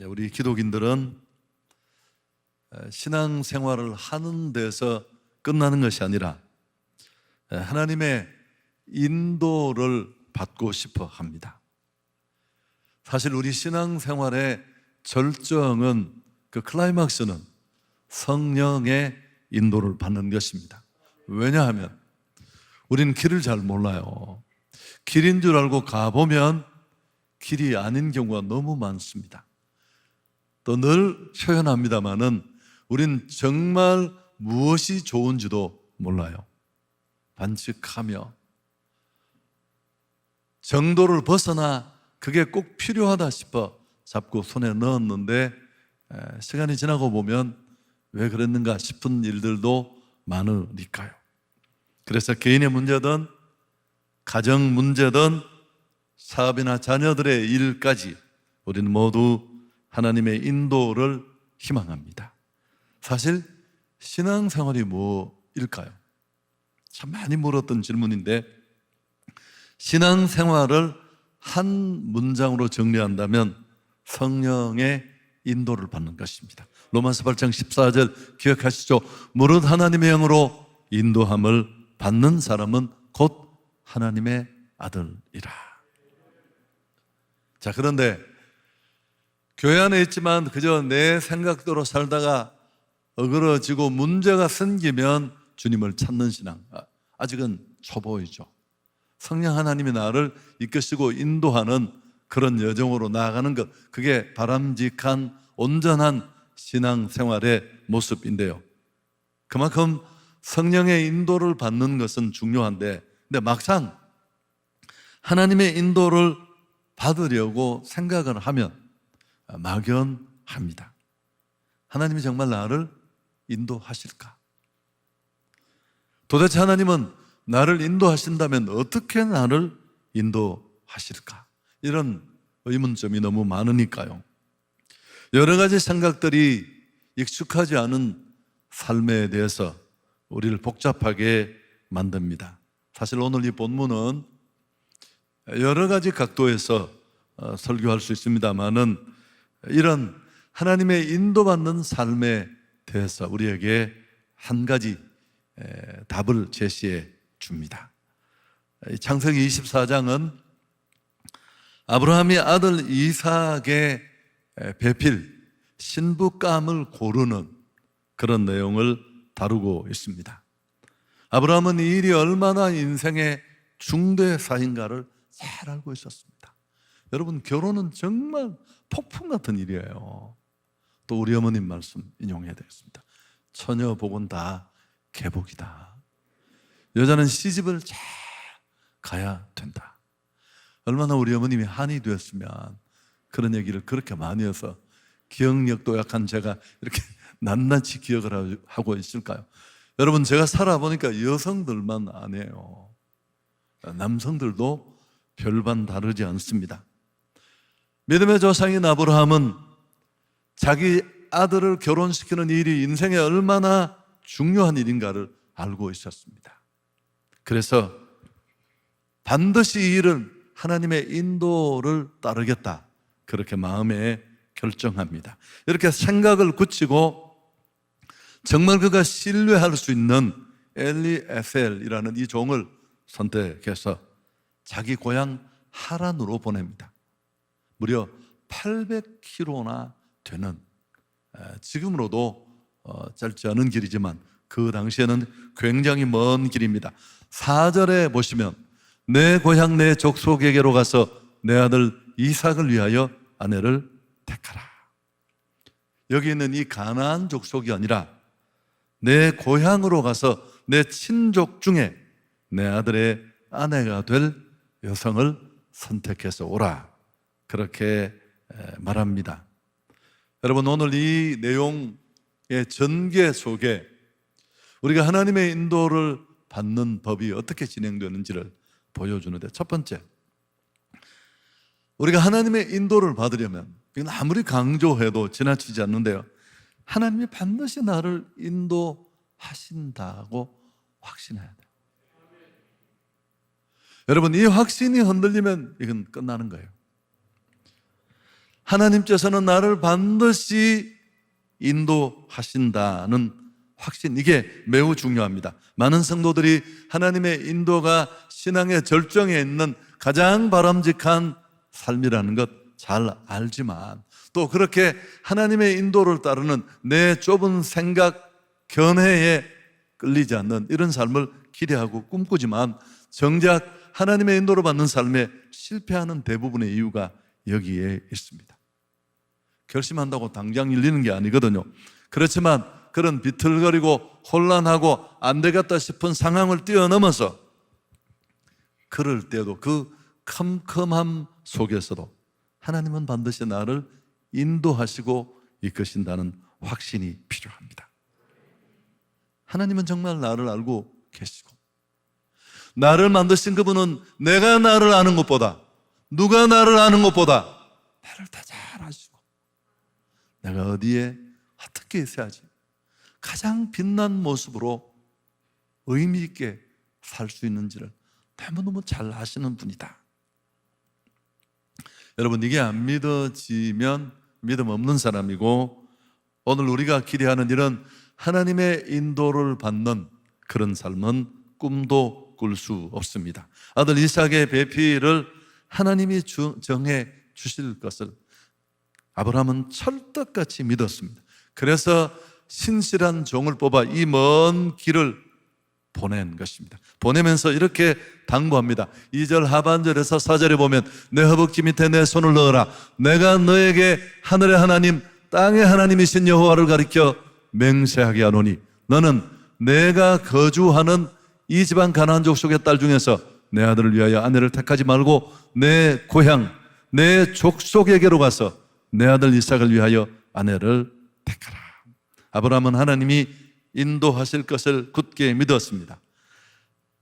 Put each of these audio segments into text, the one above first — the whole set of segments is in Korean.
네, 우리 기독인들은 신앙 생활을 하는 데서 끝나는 것이 아니라 하나님의 인도를 받고 싶어 합니다. 사실 우리 신앙 생활의 절정은 그 클라이막스는 성령의 인도를 받는 것입니다. 왜냐하면 우리는 길을 잘 몰라요. 길인 줄 알고 가보면 길이 아닌 경우가 너무 많습니다. 또 늘 표현합니다마는 우린 정말 무엇이 좋은지도 몰라요. 반칙하며 정도를 벗어나 그게 꼭 필요하다 싶어 잡고 손에 넣었는데 시간이 지나고 보면 왜 그랬는가 싶은 일들도 많으니까요. 그래서 개인의 문제든 가정 문제든 사업이나 자녀들의 일까지 우리는 모두 하나님의 인도를 희망합니다. 사실 신앙생활이 뭐일까요? 참 많이 물었던 질문인데 신앙생활을 한 문장으로 정리한다면 성령의 인도를 받는 것입니다. 로마서 8장 14절 기억하시죠? 무릇 하나님의 영으로 인도함을 받는 사람은 곧 하나님의 아들이라. 자, 그런데 교회 안에 있지만 그저 내 생각대로 살다가 어그러지고 문제가 생기면 주님을 찾는 신앙. 아, 아직은 초보이죠. 성령 하나님이 나를 이끄시고 인도하는 그런 여정으로 나아가는 것. 그게 바람직한 온전한 신앙 생활의 모습인데요. 그만큼 성령의 인도를 받는 것은 중요한데, 근데 막상 하나님의 인도를 받으려고 생각을 하면 막연합니다. 하나님이 정말 나를 인도하실까? 도대체 하나님은 나를 인도하신다면 어떻게 나를 인도하실까? 이런 의문점이 너무 많으니까요. 여러 가지 생각들이 익숙하지 않은 삶에 대해서 우리를 복잡하게 만듭니다. 사실 오늘 이 본문은 여러 가지 각도에서 어, 설교할 수 있습니다만은 이런 하나님의 인도받는 삶에 대해서 우리에게 한 가지 답을 제시해 줍니다. 창세기 24장은 아브라함이 아들 이삭의 배필 신부감을 고르는 그런 내용을 다루고 있습니다. 아브라함은 이 일이 얼마나 인생의 중대사인가를 잘 알고 있었습니다. 여러분 결혼은 정말 폭풍 같은 일이에요. 또 우리 어머님 말씀 인용해야 되겠습니다. 처녀 복은 다 개복이다. 여자는 시집을 잘 가야 된다. 얼마나 우리 어머님이 한이 되었으면 그런 얘기를 그렇게 많이 해서 기억력도 약한 제가 이렇게 낱낱이 기억을 하고 있을까요? 여러분 제가 살아보니까 여성들만 아니에요. 남성들도 별반 다르지 않습니다. 믿음의 조상인 아브라함은 자기 아들을 결혼시키는 일이 인생에 얼마나 중요한 일인가를 알고 있었습니다. 그래서 반드시 이 일을 하나님의 인도를 따르겠다. 그렇게 마음에 결정합니다. 이렇게 생각을 굳히고 정말 그가 신뢰할 수 있는 엘리에셀이라는 이 종을 선택해서 자기 고향 하란으로 보냅니다. 무려 800km나 되는 지금으로도 어, 짧지 않은 길이지만 그 당시에는 굉장히 먼 길입니다. 4절에 보시면 내 고향 내 족속에게로 가서 내 아들 이삭을 위하여 아내를 택하라. 여기 있는 이 가나안 족속이 아니라 내 고향으로 가서 내 친족 중에 내 아들의 아내가 될 여성을 선택해서 오라. 그렇게 말합니다. 여러분, 오늘 이 내용의 전개 속에 우리가 하나님의 인도를 받는 법이 어떻게 진행되는지를 보여주는데 첫 번째, 우리가 하나님의 인도를 받으려면 이건 아무리 강조해도 지나치지 않는데요. 하나님이 반드시 나를 인도하신다고 확신해야 돼요. 여러분, 이 확신이 흔들리면 이건 끝나는 거예요. 하나님께서는 나를 반드시 인도하신다는 확신, 이게 매우 중요합니다. 많은 성도들이 하나님의 인도가 신앙의 절정에 있는 가장 바람직한 삶이라는 것 잘 알지만 또 그렇게 하나님의 인도를 따르는 내 좁은 생각, 견해에 끌리지 않는 이런 삶을 기대하고 꿈꾸지만 정작 하나님의 인도를 받는 삶에 실패하는 대부분의 이유가 여기에 있습니다. 결심한다고 당장 열리는 게 아니거든요. 그렇지만 그런 비틀거리고 혼란하고 안 되겠다 싶은 상황을 뛰어넘어서 그럴 때도 그 컴컴함 속에서도 하나님은 반드시 나를 인도하시고 이끄신다는 확신이 필요합니다. 하나님은 정말 나를 알고 계시고 나를 만드신 그분은 내가 나를 아는 것보다 누가 나를 아는 것보다 나를 다잘 아시고 내가 어디에 어떻게 있어야지 가장 빛난 모습으로 의미 있게 살 수 있는지를 너무너무 잘 아시는 분이다. 여러분 이게 안 믿어지면 믿음 없는 사람이고 오늘 우리가 기대하는 이런 하나님의 인도를 받는 그런 삶은 꿈도 꿀 수 없습니다. 아들 이삭의 배피를 하나님이 주- 정해 주실 것을 아브라함은 철떡같이 믿었습니다. 그래서 신실한 종을 뽑아 이 먼 길을 보낸 것입니다. 보내면서 이렇게 당부합니다. 2절 하반절에서 4절에 보면 내 허벅지 밑에 내 손을 넣어라. 내가 너에게 하늘의 하나님, 땅의 하나님이신 여호와를 가리켜 맹세하게 하노니 너는 내가 거주하는 이 집안 가나안 족속의 딸 중에서 내 아들을 위하여 아내를 택하지 말고 내 고향, 내 족속에게로 가서 내 아들 이삭을 위하여 아내를 택하라. 아브라함은 하나님이 인도하실 것을 굳게 믿었습니다.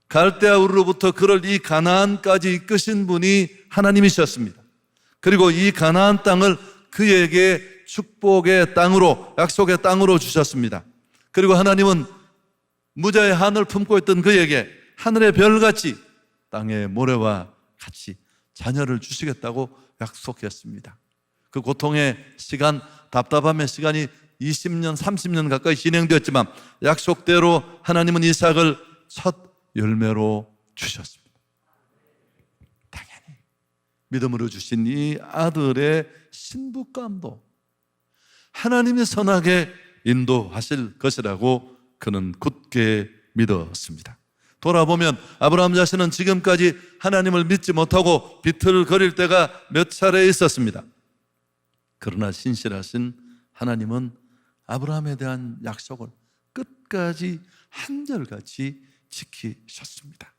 갈대아 우르로부터 그를 이 가나안까지 이끄신 분이 하나님이셨습니다. 그리고 이 가나안 땅을 그에게 축복의 땅으로 약속의 땅으로 주셨습니다. 그리고 하나님은 무자의 한을 품고 있던 그에게 하늘의 별같이 땅의 모래와 같이 자녀를 주시겠다고 약속했습니다. 그 고통의 시간, 답답함의 시간이 20년, 30년 가까이 진행되었지만 약속대로 하나님은 이삭을 첫 열매로 주셨습니다. 당연히 믿음으로 주신 이 아들의 신부감도 하나님이 선하게 인도하실 것이라고 그는 굳게 믿었습니다. 돌아보면 아브라함 자신은 지금까지 하나님을 믿지 못하고 비틀거릴 때가 몇 차례 있었습니다. 그러나 신실하신 하나님은 아브라함에 대한 약속을 끝까지 한절같이 지키셨습니다.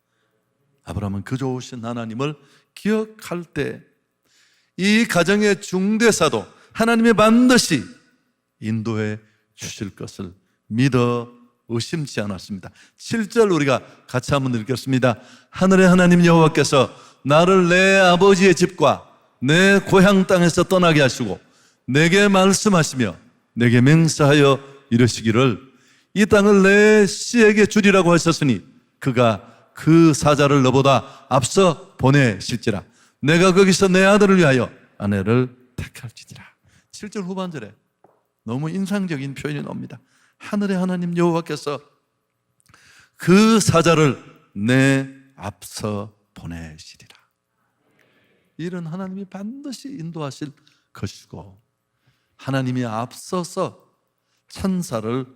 아브라함은 그 좋으신 하나님을 기억할 때 이 가정의 중대사도 하나님이 반드시 인도해 주실 것을 믿어 의심치 않았습니다. 7절 우리가 같이 한번 읽겠습니다. 하늘의 하나님 여호와께서 나를 내 아버지의 집과 내 고향 땅에서 떠나게 하시고 내게 말씀하시며 내게 맹세하여 이르시기를 이 땅을 내 씨에게 주리라고 하셨으니 그가 그 사자를 너보다 앞서 보내실지라. 내가 거기서 내 아들을 위하여 아내를 택할지니라. 7절 후반절에 너무 인상적인 표현이 나옵니다. 하늘의 하나님 여호와께서 그 사자를 내 앞서 보내시리라. 이런 하나님이 반드시 인도하실 것이고 하나님이 앞서서 천사를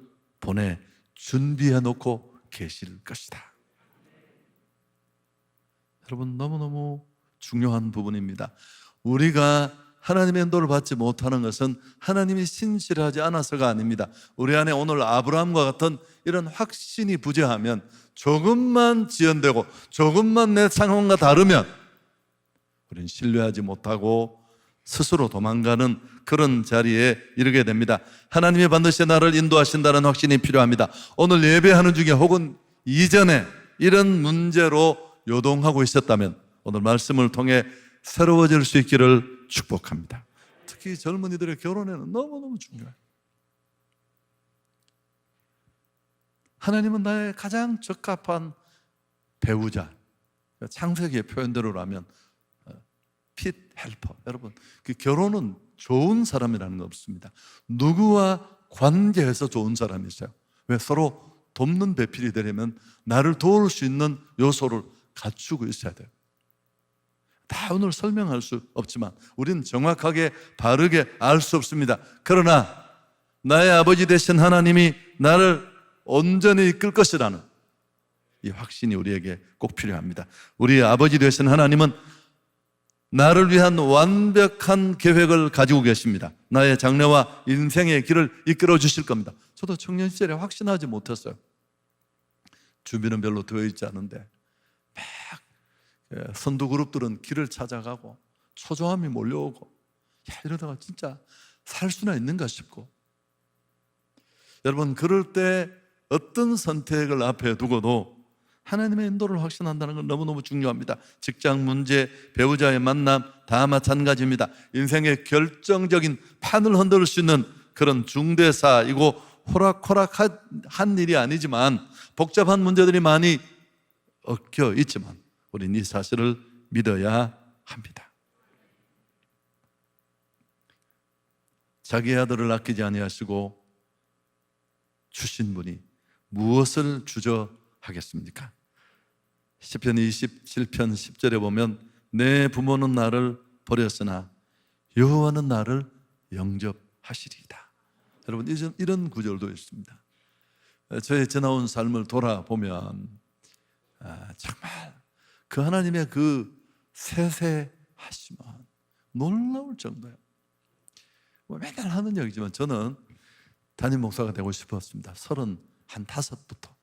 보내 준비해 놓고 계실 것이다. 여러분 너무너무 중요한 부분입니다. 우리가 하나님의 인도를 받지 못하는 것은 하나님이 신실하지 않아서가 아닙니다. 우리 안에 오늘 아브라함과 같은 이런 확신이 부재하면 조금만 지연되고 조금만 내 상황과 다르면 우리는 신뢰하지 못하고 스스로 도망가는 그런 자리에 이르게 됩니다. 하나님이 반드시 나를 인도하신다는 확신이 필요합니다. 오늘 예배하는 중에 혹은 이전에 이런 문제로 요동하고 있었다면 오늘 말씀을 통해 새로워질 수 있기를 축복합니다. 특히 젊은이들의 결혼에는 너무너무 중요해요. 하나님은 나의 가장 적합한 배우자. 창세기의 표현대로라면 핏 헬퍼. 여러분, 그 결혼은 좋은 사람이라는 거 없습니다. 누구와 관계해서 좋은 사람이 있어요. 왜 서로 돕는 배필이 되려면 나를 도울 수 있는 요소를 갖추고 있어야 돼요. 다 오늘 설명할 수 없지만 우리는 정확하게 바르게 알 수 없습니다. 그러나 나의 아버지 되신 하나님이 나를 온전히 이끌 것이라는 이 확신이 우리에게 꼭 필요합니다. 우리 아버지 되신 하나님은 나를 위한 완벽한 계획을 가지고 계십니다. 나의 장래와 인생의 길을 이끌어 주실 겁니다. 저도 청년 시절에 확신하지 못했어요. 주민은 별로 되어 있지 않은데 막 예, 선두 그룹들은 길을 찾아가고 초조함이 몰려오고 야 이러다가 진짜 살 수나 있는가 싶고 여러분 그럴 때 어떤 선택을 앞에 두고도 하나님의 인도를 확신한다는 건 너무너무 중요합니다. 직장 문제, 배우자의 만남 다 마찬가지입니다. 인생의 결정적인 판을 흔들 수 있는 그런 중대사이고 호락호락한 일이 아니지만 복잡한 문제들이 많이 얽혀 있지만 우리는 이 사실을 믿어야 합니다. 자기 아들을 아끼지 아니하시고 주신 분이 무엇을 주저 하겠습니까? 시편 27편 10절에 보면 내 부모는 나를 버렸으나 여호와는 나를 영접하시리이다. 여러분 이런, 구절도 있습니다. 저의 지나온 삶을 돌아보면 아, 정말 그 하나님의 그 세세하심은 놀라울 정도예요. 뭐 맨날 하는 얘기지만 저는 담임 목사가 되고 싶었습니다. 서른 한 다섯부터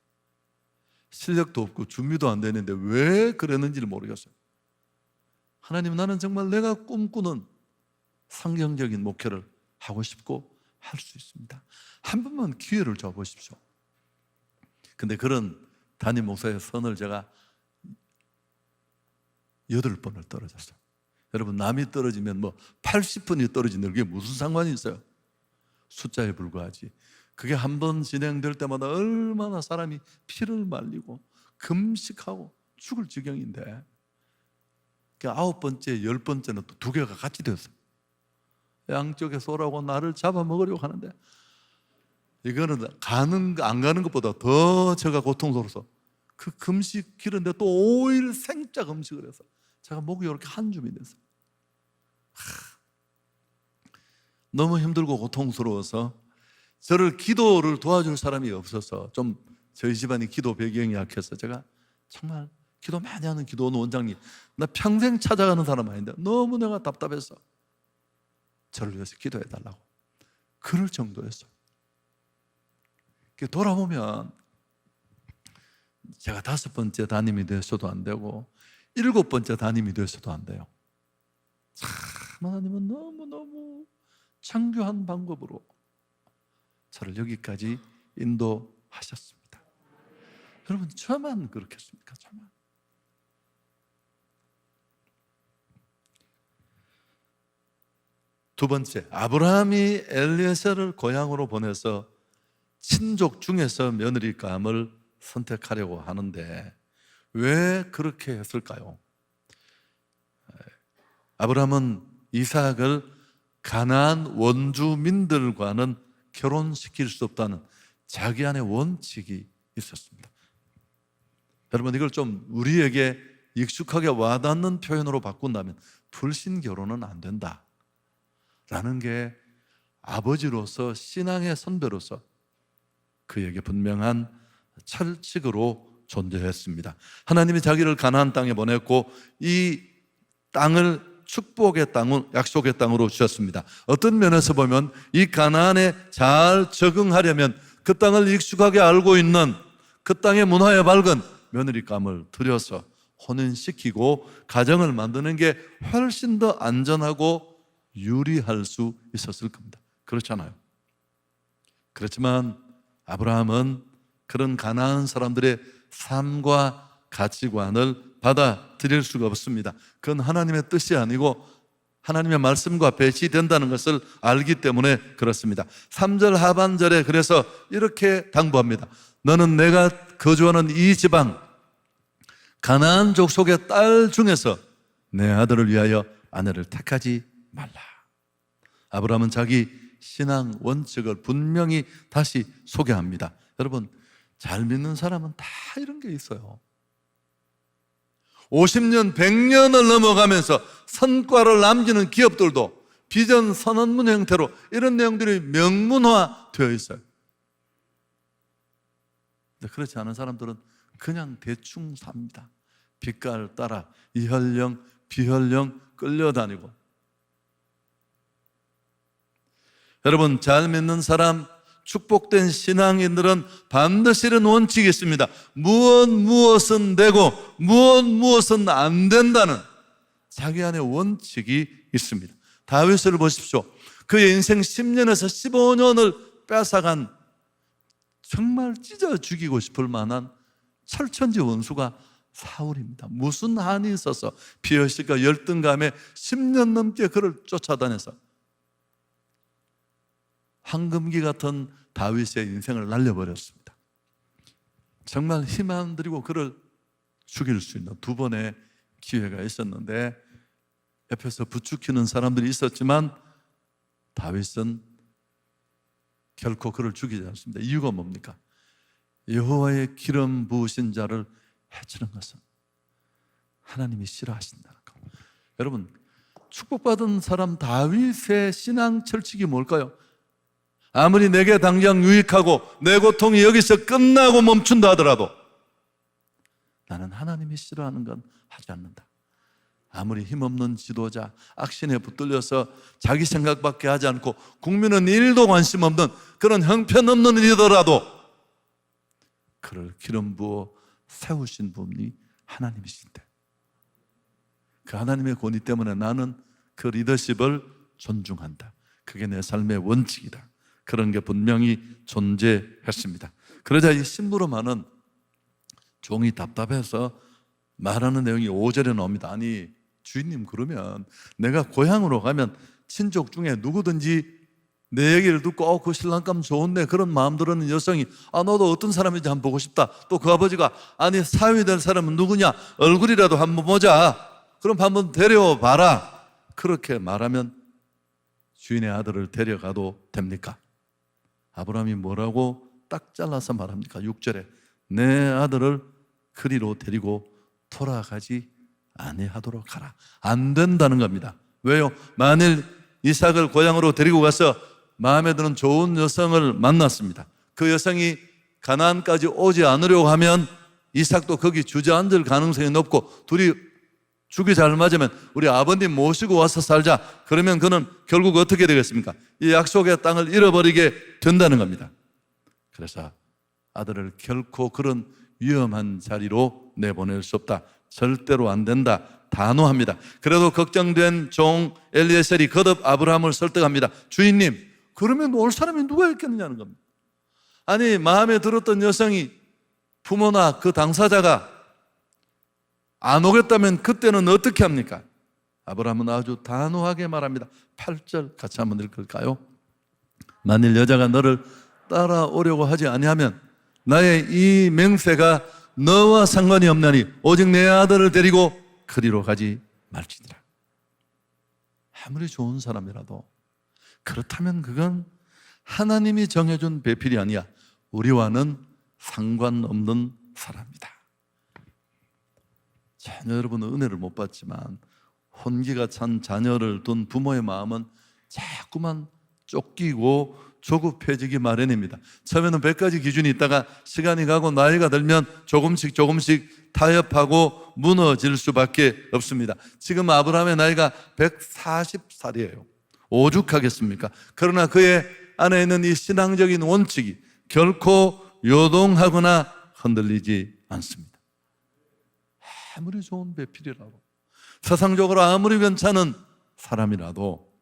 실력도 없고 준비도 안 되는데 왜 그랬는지를 모르겠어요. 하나님 나는 정말 내가 꿈꾸는 상경적인 목회를 하고 싶고 할 수 있습니다. 한 번만 기회를 줘 보십시오. 근데 그런 담임 목사의 선을 제가 여덟 번을 떨어졌어요. 여러분 남이 떨어지면 뭐 80분이 떨어지는 게 무슨 상관이 있어요? 숫자에 불과하지. 그게 한 번 진행될 때마다 얼마나 사람이 피를 말리고 금식하고 죽을 지경인데 그 아홉 번째, 열 번째는 또 두 개가 같이 됐어요. 양쪽에 쏘라고 나를 잡아먹으려고 하는데 이거는 가는 안 가는 것보다 더 제가 고통스러워서 그 금식 기른데 또 5일 생짜 금식을 해서 제가 목이 이렇게 한 줌이 됐어요. 하, 너무 힘들고 고통스러워서 저를 기도를 도와줄 사람이 없어서 좀 저희 집안이 기도 배경이 약해서 제가 정말 기도 많이 하는 기도원 원장님 나 평생 찾아가는 사람 아닌데 너무 내가 답답해서 저를 위해서 기도해 달라고 그럴 정도였어요. 돌아보면 제가 다섯 번째 담임이 됐어도 안 되고 일곱 번째 담임이 됐어도 안 돼요. 참 하나님은 너무 너무 창조한 방법으로 저를 여기까지 인도하셨습니다. 여러분 저만 그렇겠습니까? 저만. 두 번째, 아브라함이 엘리에셀을 고향으로 보내서 친족 중에서 며느리감을 선택하려고 하는데 왜 그렇게 했을까요? 아브라함은 이삭을 가나안 원주민들과는 결혼시킬 수 없다는 자기 안의 원칙이 있었습니다. 여러분 이걸 좀 우리에게 익숙하게 와닿는 표현으로 바꾼다면 불신 결혼은 안 된다. 라는 게 아버지로서 신앙의 선배로서 그에게 분명한 철칙으로 존재했습니다. 하나님이 자기를 가나안 땅에 보냈고 이 땅을 축복의 땅, 약속의 땅으로 주셨습니다. 어떤 면에서 보면 이 가나안에 잘 적응하려면 그 땅을 익숙하게 알고 있는 그 땅의 문화에 밝은 며느리감을 들여서 혼인시키고 가정을 만드는 게 훨씬 더 안전하고 유리할 수 있었을 겁니다. 그렇잖아요. 그렇지만 아브라함은 그런 가나안 사람들의 삶과 가치관을 받아들일 수가 없습니다. 그건 하나님의 뜻이 아니고 하나님의 말씀과 배치된다는 것을 알기 때문에 그렇습니다. 3절 하반절에 그래서 이렇게 당부합니다. 너는 내가 거주하는 이 지방 가나안 족속의 딸 중에서 내 아들을 위하여 아내를 택하지 말라. 아브라함은 자기 신앙 원칙을 분명히 다시 소개합니다. 여러분, 잘 믿는 사람은 다 이런 게 있어요. 50년, 100년을 넘어가면서 성과를 남기는 기업들도 비전 선언문 형태로 이런 내용들이 명문화 되어 있어요. 그렇지 않은 사람들은 그냥 대충 삽니다. 빛깔 따라 이혈령, 비혈령 끌려다니고. 여러분, 잘 믿는 사람, 축복된 신앙인들은 반드시 이런 원칙이 있습니다. 무엇 무엇은 되고 무엇 무엇은 안 된다는 자기 안에 원칙이 있습니다. 다윗을 보십시오. 그의 인생 10년에서 15년을 뺏어간 정말 찢어 죽이고 싶을 만한 철천지 원수가 사울입니다. 무슨 한이 있어서 비어실과 열등감에 10년 넘게 그를 쫓아다녀서 황금기 같은 다윗의 인생을 날려버렸습니다. 정말 힘안 들이고 그를 죽일 수 있는 두 번의 기회가 있었는데 옆에서 부추기는 사람들이 있었지만 다윗은 결코 그를 죽이지 않습니다. 이유가 뭡니까? 여호와의 기름 부으신 자를 해치는 것은 하나님이 싫어하신다는 거. 여러분 축복받은 사람 다윗의 신앙 철칙이 뭘까요? 아무리 내게 당장 유익하고 내 고통이 여기서 끝나고 멈춘다 하더라도 나는 하나님이 싫어하는 건 하지 않는다. 아무리 힘없는 지도자, 악신에 붙들려서 자기 생각밖에 하지 않고 국민은 일도 관심 없는 그런 형편없는 이더라도 그를 기름 부어 세우신 분이 하나님이신데 그 하나님의 권위 때문에 나는 그 리더십을 존중한다. 그게 내 삶의 원칙이다. 그런 게 분명히 존재했습니다. 그러자 이 심부름하는 종이 답답해서 말하는 내용이 5절에 나옵니다. 아니, 주인님 그러면 내가 고향으로 가면 친족 중에 누구든지 내 얘기를 듣고 어, 그 신랑감 좋은데 그런 마음 들었는 여성이 아 너도 어떤 사람인지 한번 보고 싶다. 또 그 아버지가 아니 사위 될 사람은 누구냐 얼굴이라도 한번 보자. 그럼 한번 데려와 봐라. 그렇게 말하면 주인의 아들을 데려가도 됩니까? 아브라함이 뭐라고 딱 잘라서 말합니까? 6절에 내 아들을 그리로 데리고 돌아가지 아니하도록 하라. 안 된다는 겁니다. 왜요? 만일 이삭을 고향으로 데리고 가서 마음에 드는 좋은 여성을 만났습니다. 그 여성이 가나안까지 오지 않으려고 하면 이삭도 거기 주저앉을 가능성이 높고 둘이 죽이 잘 맞으면 우리 아버님 모시고 와서 살자. 그러면 그는 결국 어떻게 되겠습니까? 이 약속의 땅을 잃어버리게 된다는 겁니다. 그래서 아들을 결코 그런 위험한 자리로 내보낼 수 없다. 절대로 안 된다. 단호합니다. 그래도 걱정된 종 엘리에셀이 거듭 아브라함을 설득합니다. 주인님, 그러면 올 사람이 누가 있겠느냐는 겁니다. 아니, 마음에 들었던 여성이 부모나 그 당사자가 안 오겠다면 그때는 어떻게 합니까? 아브라함은 아주 단호하게 말합니다. 8절 같이 한번 읽을까요? 만일 여자가 너를 따라오려고 하지 아니하면 나의 이 맹세가 너와 상관이 없나니 오직 내 아들을 데리고 그리로 가지 말지니라. 아무리 좋은 사람이라도 그렇다면 그건 하나님이 정해준 배필이 아니야. 우리와는 상관없는 사람이다. 자녀 여러분은 은혜를 못 받지만 혼기가 찬 자녀를 둔 부모의 마음은 자꾸만 쫓기고 조급해지기 마련입니다. 처음에는 100가지 기준이 있다가 시간이 가고 나이가 들면 조금씩 조금씩 타협하고 무너질 수밖에 없습니다. 지금 아브라함의 나이가 140살이에요. 오죽하겠습니까? 그러나 그의 안에 있는 이 신앙적인 원칙이 결코 요동하거나 흔들리지 않습니다. 아무리 좋은 배필이라도 세상적으로 아무리 괜찮은 사람이라도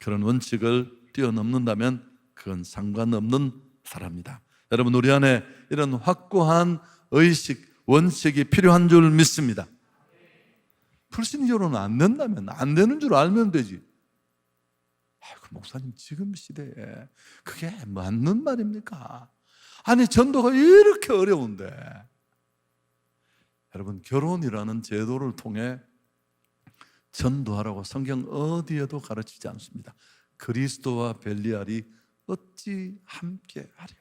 그런 원칙을 뛰어넘는다면 그건 상관없는 사람이다. 여러분 우리 안에 이런 확고한 의식, 원칙이 필요한 줄 믿습니다. 불신이적으로는 안 된다면 안 되는 줄 알면 되지. 아이고 목사님 지금 시대에 그게 맞는 말입니까? 아니 전도가 이렇게 어려운데 여러분 결혼이라는 제도를 통해 전도하라고 성경 어디에도 가르치지 않습니다. 그리스도와 벨리알이 어찌 함께 하려?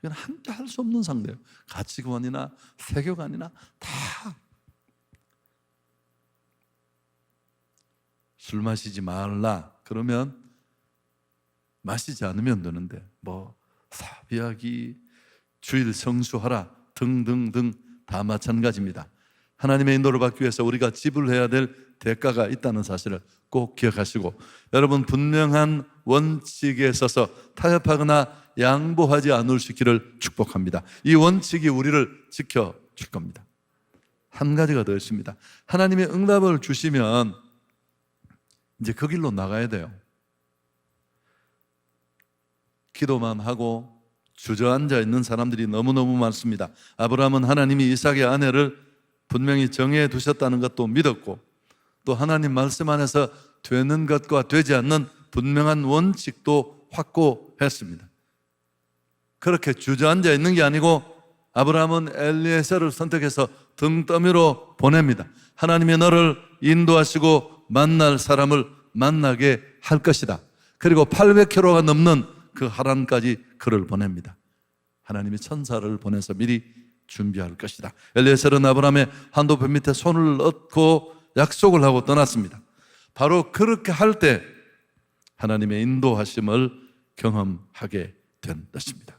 이건 함께 할 수 없는 상대예요. 가치관이나 세계관이나 다 술 마시지 말라. 그러면 마시지 않으면 되는데 뭐 사비하기, 주일 성수하라 등등등 다 마찬가지입니다. 하나님의 인도를 받기 위해서 우리가 지불해야 될 대가가 있다는 사실을 꼭 기억하시고 여러분 분명한 원칙에 있어서 타협하거나 양보하지 않을 수 있기를 축복합니다. 이 원칙이 우리를 지켜 줄 겁니다. 한 가지가 더 있습니다. 하나님의 응답을 주시면 이제 그 길로 나가야 돼요. 기도만 하고 주저앉아 있는 사람들이 너무너무 많습니다. 아브라함은 하나님이 이삭의 아내를 분명히 정해 두셨다는 것도 믿었고 또 하나님 말씀 안에서 되는 것과 되지 않는 분명한 원칙도 확고했습니다. 그렇게 주저앉아 있는 게 아니고 아브라함은 엘리에셀을 선택해서 등 떠미로 보냅니다. 하나님이 너를 인도하시고 만날 사람을 만나게 할 것이다. 그리고 800km가 넘는 그 하란까지 그를 보냅니다. 하나님이 천사를 보내서 미리 준비할 것이다. 엘리에셀은 아브라함의 한도표 밑에 손을 얹고 약속을 하고 떠났습니다. 바로 그렇게 할 때 하나님의 인도하심을 경험하게 된 것입니다.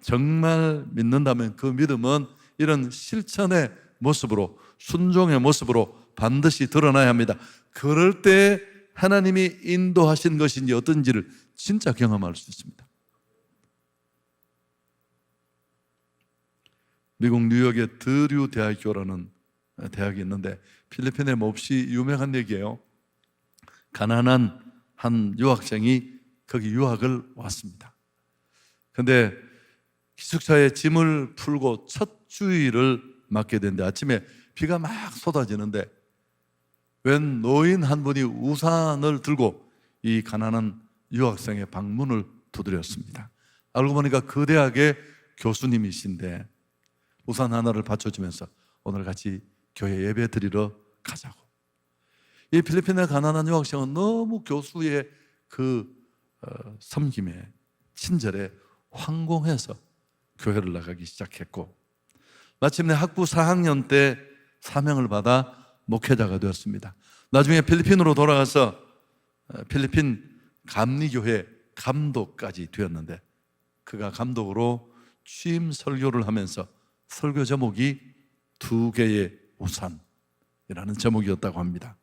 정말 믿는다면 그 믿음은 이런 실천의 모습으로 순종의 모습으로 반드시 드러나야 합니다. 그럴 때 하나님이 인도하신 것인지 어떤지를 진짜 경험할 수 있습니다. 미국 뉴욕의 드류 대학교라는 대학이 있는데 필리핀의 몹시 유명한 얘기예요. 가난한 한 유학생이 거기 유학을 왔습니다. 근데 기숙사에 짐을 풀고 첫 주일을 맞게 되는데 아침에 비가 막 쏟아지는데 웬 노인 한 분이 우산을 들고 이 가난한 유학생의 방문을 두드렸습니다. 알고 보니까 그 대학의 교수님이신데 우산 하나를 받쳐주면서 오늘 같이 교회 예배 드리러 가자고. 이 필리핀의 가난한 유학생은 너무 교수의 그 어, 섬김에 친절에 황공해서 교회를 나가기 시작했고 마침내 학부 4학년 때 사명을 받아 목회자가 되었습니다. 나중에 필리핀으로 돌아가서 어, 필리핀 감리교회 감독까지 되었는데 그가 감독으로 취임 설교를 하면서 설교 제목이 두 개의 우산이라는 제목이었다고 합니다.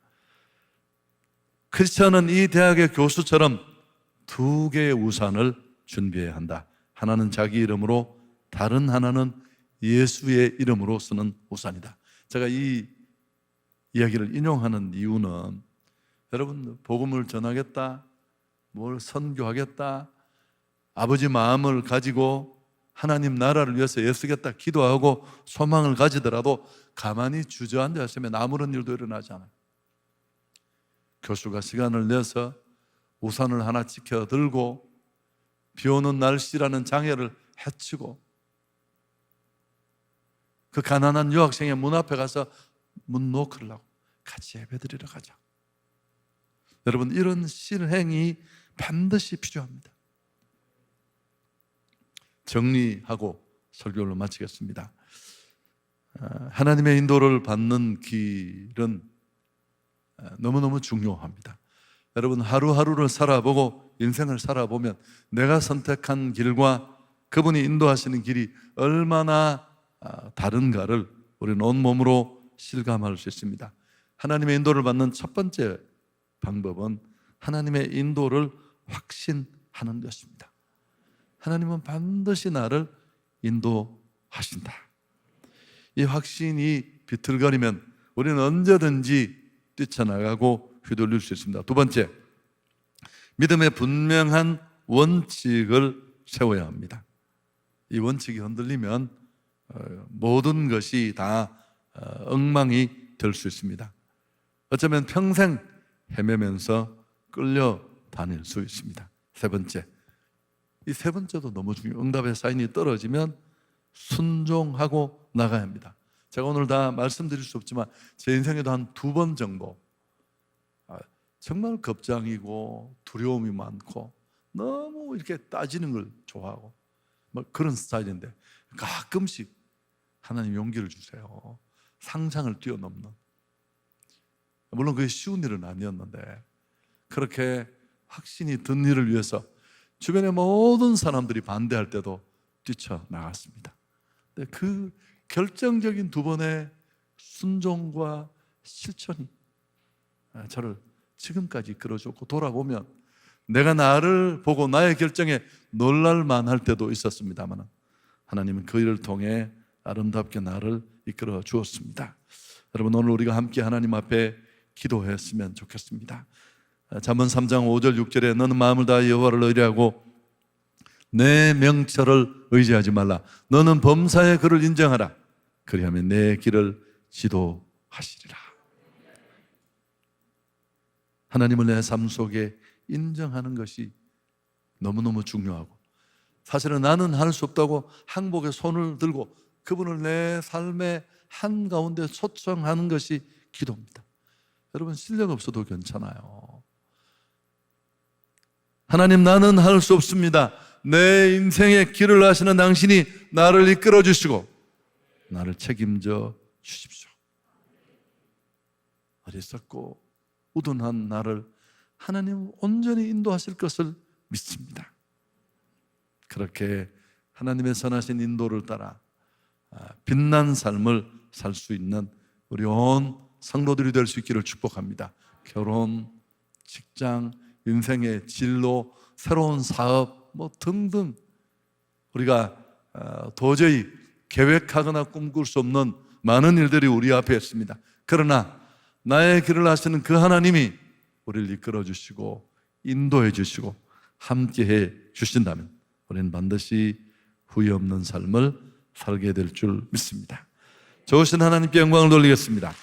크리스천은 이 대학의 교수처럼 두 개의 우산을 준비해야 한다. 하나는 자기 이름으로 다른 하나는 예수의 이름으로 쓰는 우산이다. 제가 이 이야기를 인용하는 이유는 여러분 복음을 전하겠다, 뭘 선교하겠다, 아버지 마음을 가지고 하나님 나라를 위해서 애쓰겠다 기도하고 소망을 가지더라도 가만히 주저앉아 있으면 아무런 일도 일어나지 않아요. 교수가 시간을 내서 우산을 하나 지켜 들고 비 오는 날씨라는 장애를 헤치고 그 가난한 유학생의 문 앞에 가서 문 노크려고 같이 예배드리러 가자. 여러분 이런 실행이 반드시 필요합니다. 정리하고 설교를 마치겠습니다. 아, 하나님의 인도를 받는 길은 아, 너무너무 중요합니다. 여러분 하루하루를 살아보고 인생을 살아보면 내가 선택한 길과 그분이 인도하시는 길이 얼마나 아, 다른가를 우리는 온몸으로 실감할 수 있습니다. 하나님의 인도를 받는 첫 번째 방법은 하나님의 인도를 확신하는 것입니다. 하나님은 반드시 나를 인도하신다. 이 확신이 비틀거리면 우리는 언제든지 뛰쳐나가고 휘둘릴 수 있습니다. 두 번째, 믿음의 분명한 원칙을 세워야 합니다. 이 원칙이 흔들리면 어, 모든 것이 다 어, 엉망이 될 수 있습니다. 어쩌면 평생 헤매면서 끌려 다닐 수 있습니다. 세 번째, 이 세 번째도 너무 중요해요. 응답의 사인이 떨어지면 순종하고 나가야 합니다. 제가 오늘 다 말씀드릴 수 없지만 제 인생에도 한 두 번 정도 정말 겁장이고 두려움이 많고 너무 이렇게 따지는 걸 좋아하고 뭐 그런 스타일인데 가끔씩 하나님 용기를 주세요. 상상을 뛰어넘는. 물론 그게 쉬운 일은 아니었는데 그렇게 확신이 든 일을 위해서 주변의 모든 사람들이 반대할 때도 뛰쳐나갔습니다. 그 결정적인 두 번의 순종과 실천이 저를 지금까지 이끌어줬고 돌아보면 내가 나를 보고 나의 결정에 놀랄만 할 때도 있었습니다만 하나님은 그 일을 통해 아름답게 나를 이끌어 주었습니다. 여러분 오늘 우리가 함께 하나님 앞에 기도했으면 좋겠습니다. 잠언 3장 5절 6절에 너는 마음을 다해 여호와를 의뢰하고 내 명철을 의지하지 말라. 너는 범사의 그를 인정하라. 그리하면 내 길을 지도하시리라. 하나님을 내 삶 속에 인정하는 것이 너무너무 중요하고 사실은 나는 할 수 없다고 항복에 손을 들고 그분을 내 삶의 한가운데 초청하는 것이 기도입니다. 여러분 실력 없어도 괜찮아요. 하나님 나는 할 수 없습니다. 내 인생의 길을 하시는 당신이 나를 이끌어 주시고 나를 책임져 주십시오. 어리석고 우둔한 나를 하나님 온전히 인도하실 것을 믿습니다. 그렇게 하나님의 선하신 인도를 따라 아, 빛난 삶을 살 수 있는 우리 온 성도들이 될 수 있기를 축복합니다. 결혼, 직장, 인생의 진로, 새로운 사업 뭐 등등 우리가 어, 도저히 계획하거나 꿈꿀 수 없는 많은 일들이 우리 앞에 있습니다. 그러나 나의 길을 하시는 그 하나님이 우리를 이끌어 주시고 인도해 주시고 함께 해 주신다면 우리는 반드시 후회 없는 삶을 살게 될 줄 믿습니다. 좋으신 하나님께 영광을 돌리겠습니다.